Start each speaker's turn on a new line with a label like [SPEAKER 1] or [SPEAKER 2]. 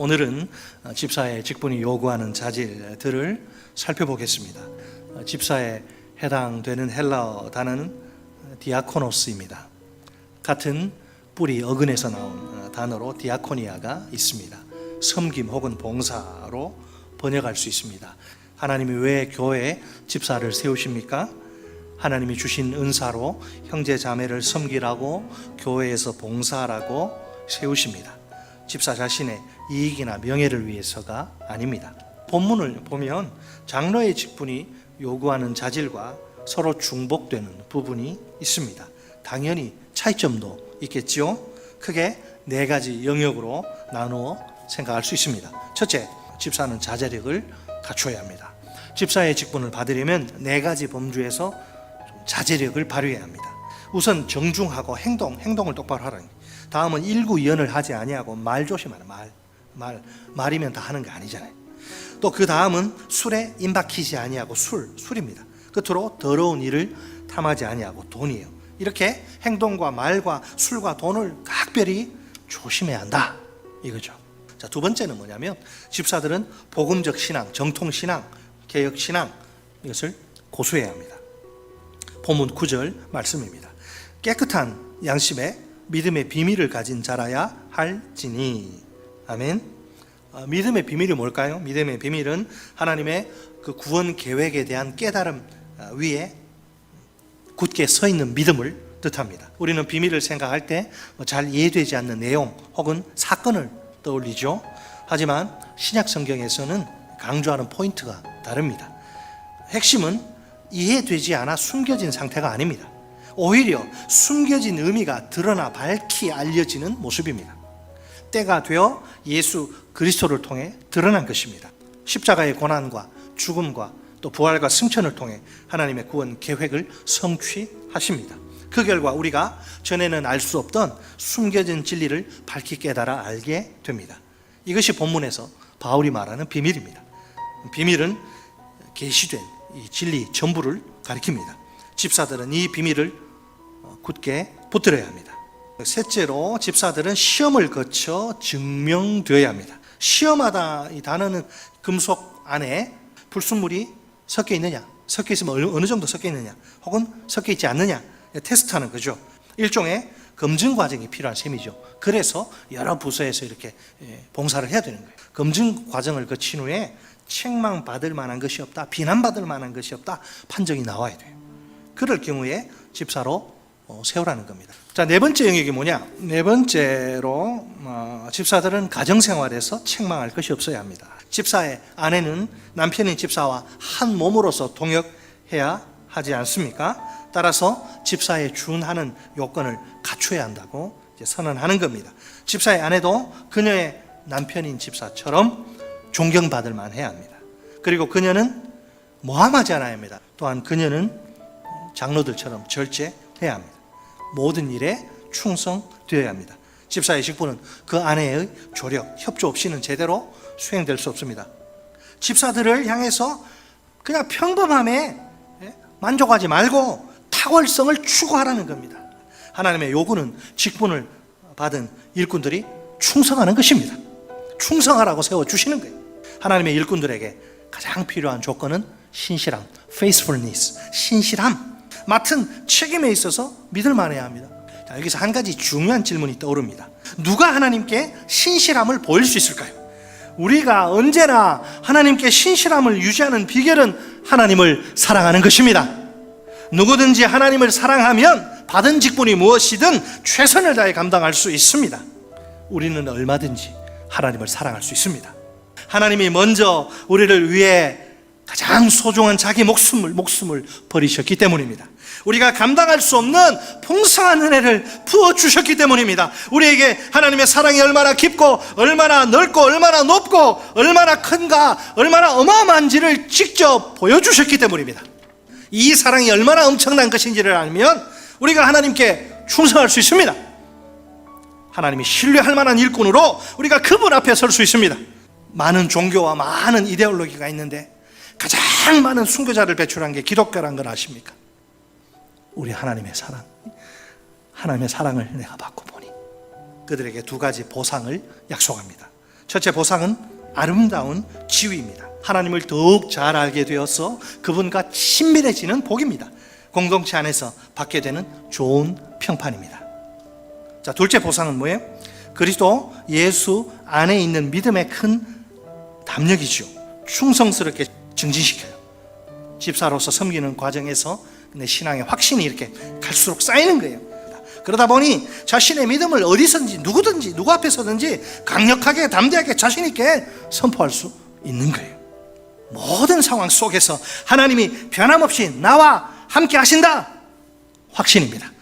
[SPEAKER 1] 오늘은 어, 집사의 직분이 요구하는 자질들을 살펴보겠습니다. 어, 집사에 해당되는 헬라어 단어는 디아코노스입니다. 같은 뿌리 어근에서 나온 어, 단어로 디아코니아가 있습니다. 섬김 혹은 봉사로 번역할 수 있습니다. 하나님이 왜 교회에 집사를 세우십니까? 하나님이 주신 은사로 형제 자매를 섬기라고 교회에서 봉사하라고 세우십니다. 집사 자신의 이익이나 명예를 위해서가 아닙니다. 본문을 보면 장로의 직분이 요구하는 자질과 서로 중복되는 부분이 있습니다. 당연히 차이점도 있겠지요. 크게 네 가지 영역으로 나누어 생각할 수 있습니다. 첫째, 집사는 자제력을 갖춰야 합니다. 집사의 직분을 받으려면 네 가지 범주에서 좀 자제력을 발휘해야 합니다. 우선 정중하고 행동, 행동을 똑바로 하라. 다음은 일구이연을 하지 아니하고 말 조심하라. 말, 말, 말이면 다 하는 게 아니잖아요. 또 그 다음은 술에 임박히지 아니하고 술, 술입니다. 끝으로 더러운 일을 탐하지 아니하고 돈이에요. 이렇게 행동과 말과 술과 돈을 각별히 조심해야 한다. 이거죠. 자, 두 번째는 뭐냐면 집사들은 복음적 신앙, 정통 신앙, 개혁 신앙 이것을 고수해야 합니다. 본문 9절 말씀입니다. 깨끗한 양심에 믿음의 비밀을 가진 자라야 할지니 아멘. 어, 믿음의 비밀이 뭘까요? 믿음의 비밀은 하나님의 그 구원 계획에 대한 깨달음 어, 위에 굳게 서 있는 믿음을 뜻합니다. 우리는 비밀을 생각할 때 잘 이해되지 않는 내용 혹은 사건을 떠올리죠. 하지만 신약 성경에서는 강조하는 포인트가 다릅니다. 핵심은 이해되지 않아 숨겨진 상태가 아닙니다. 오히려 숨겨진 의미가 드러나 밝히 알려지는 모습입니다. 때가 되어 예수 그리스도를 통해 드러난 것입니다. 십자가의 고난과 죽음과 또 부활과 승천을 통해 하나님의 구원 계획을 성취하십니다. 그 결과 우리가 전에는 알 수 없던 숨겨진 진리를 밝히 깨달아 알게 됩니다. 이것이 본문에서 바울이 말하는 비밀입니다. 비밀은 계시된 이 진리 전부를 가리킵니다. 집사들은 이 비밀을 굳게 붙들어야 합니다. 셋째로 집사들은 시험을 거쳐 증명되어야 합니다. 시험하다 이 단어는 금속 안에 불순물이 섞여 있느냐, 섞여 있으면 어느- 정도 섞여 있느냐, 혹은 섞여 있지 않느냐 테스트하는 거죠. 일종의 검증 과정이 필요한 셈이죠. 그래서 여러 부서에서 이렇게 예, 봉사를 해야 되는 거예요. 검증 과정을 거친 후에 책망 받을 만한 것이 없다, 비난 받을 만한 것이 없다 판정이 나와야 돼요. 그럴 경우에 집사로 어, 세우라는 겁니다. 자, 네 번째 영역이 뭐냐? 네 번째로 어, 집사들은 가정 생활에서 책망할 것이 없어야 합니다. 집사의 아내는 남편인 집사와 한 몸으로서 동역해야 하지 않습니까? 따라서 집사에 준하는 요건을 갖춰야 한다고 이제 선언하는 겁니다. 집사의 아내도 그녀의 남편인 집사처럼 존경받을 만해야 합니다. 그리고 그녀는 모함하지 않아야 합니다. 또한 그녀는 장로들처럼 절제해야 합니다. 모든 일에 충성되어야 합니다. 집사의 직분은 그 아내의 조력, 협조 없이는 제대로 수행될 수 없습니다. 집사들을 향해서 그냥 평범함에 예, 만족하지 말고 탁월성을 추구하라는 겁니다. 하나님의 요구는 직분을 받은 일꾼들이 충성하는 것입니다. 충성하라고 세워 주시는 거예요. 하나님의 일꾼들에게 가장 필요한 조건은 신실함, faithfulness, 신실함. 맡은 책임에 있어서 믿을 만해야 합니다. 자, 여기서 한 가지 중요한 질문이 떠오릅니다. 누가 하나님께 신실함을 보일 수 있을까요? 우리가 언제나 하나님께 신실함을 유지하는 비결은 하나님을 사랑하는 것입니다. 누구든지 하나님을 사랑하면 받은 직분이 무엇이든 최선을 다해 감당할 수 있습니다. 우리는 얼마든지 하나님을 사랑할 수 있습니다. 하나님이 먼저 우리를 위해 가장 소중한 자기 목숨을 목숨을 버리셨기 때문입니다. 우리가 감당할 수 없는 풍성한 은혜를 부어 주셨기 때문입니다. 우리에게 하나님의 사랑이 얼마나 깊고 얼마나 넓고 얼마나 높고 얼마나 큰가 얼마나 어마어마한지를 직접 보여 주셨기 때문입니다. 이 사랑이 얼마나 엄청난 것인지를 알면 우리가 하나님께 충성할 수 있습니다. 하나님이 신뢰할 만한 일꾼으로 우리가 그분 앞에 설 수 있습니다. 많은 종교와 많은 이데올로기가 있는데 가장 많은 순교자를 배출한 게 기독교란 걸 아십니까? 우리 하나님의 사랑. 하나님의 사랑을 내가 받고 보니 그들에게 두 가지 보상을 약속합니다. 첫째 보상은 아름다운 지위입니다. 하나님을 더욱 잘 알게 되어서 그분과 친밀해지는 복입니다. 공동체 안에서 받게 되는 좋은 평판입니다. 자, 둘째 보상은 뭐예요? 그리스도 예수 안에 있는 믿음의 큰 담력이죠. 충성스럽게 증진시켜요. 집사로서 섬기는 과정에서 내 신앙의 확신이 이렇게 갈수록 쌓이는 거예요. 그러다 보니 자신의 믿음을 어디서든지 누구든지 누구 앞에서든지 강력하게 담대하게 자신 있게 선포할 수 있는 거예요. 모든 상황 속에서 하나님이 변함없이 나와 함께 하신다. 확신입니다.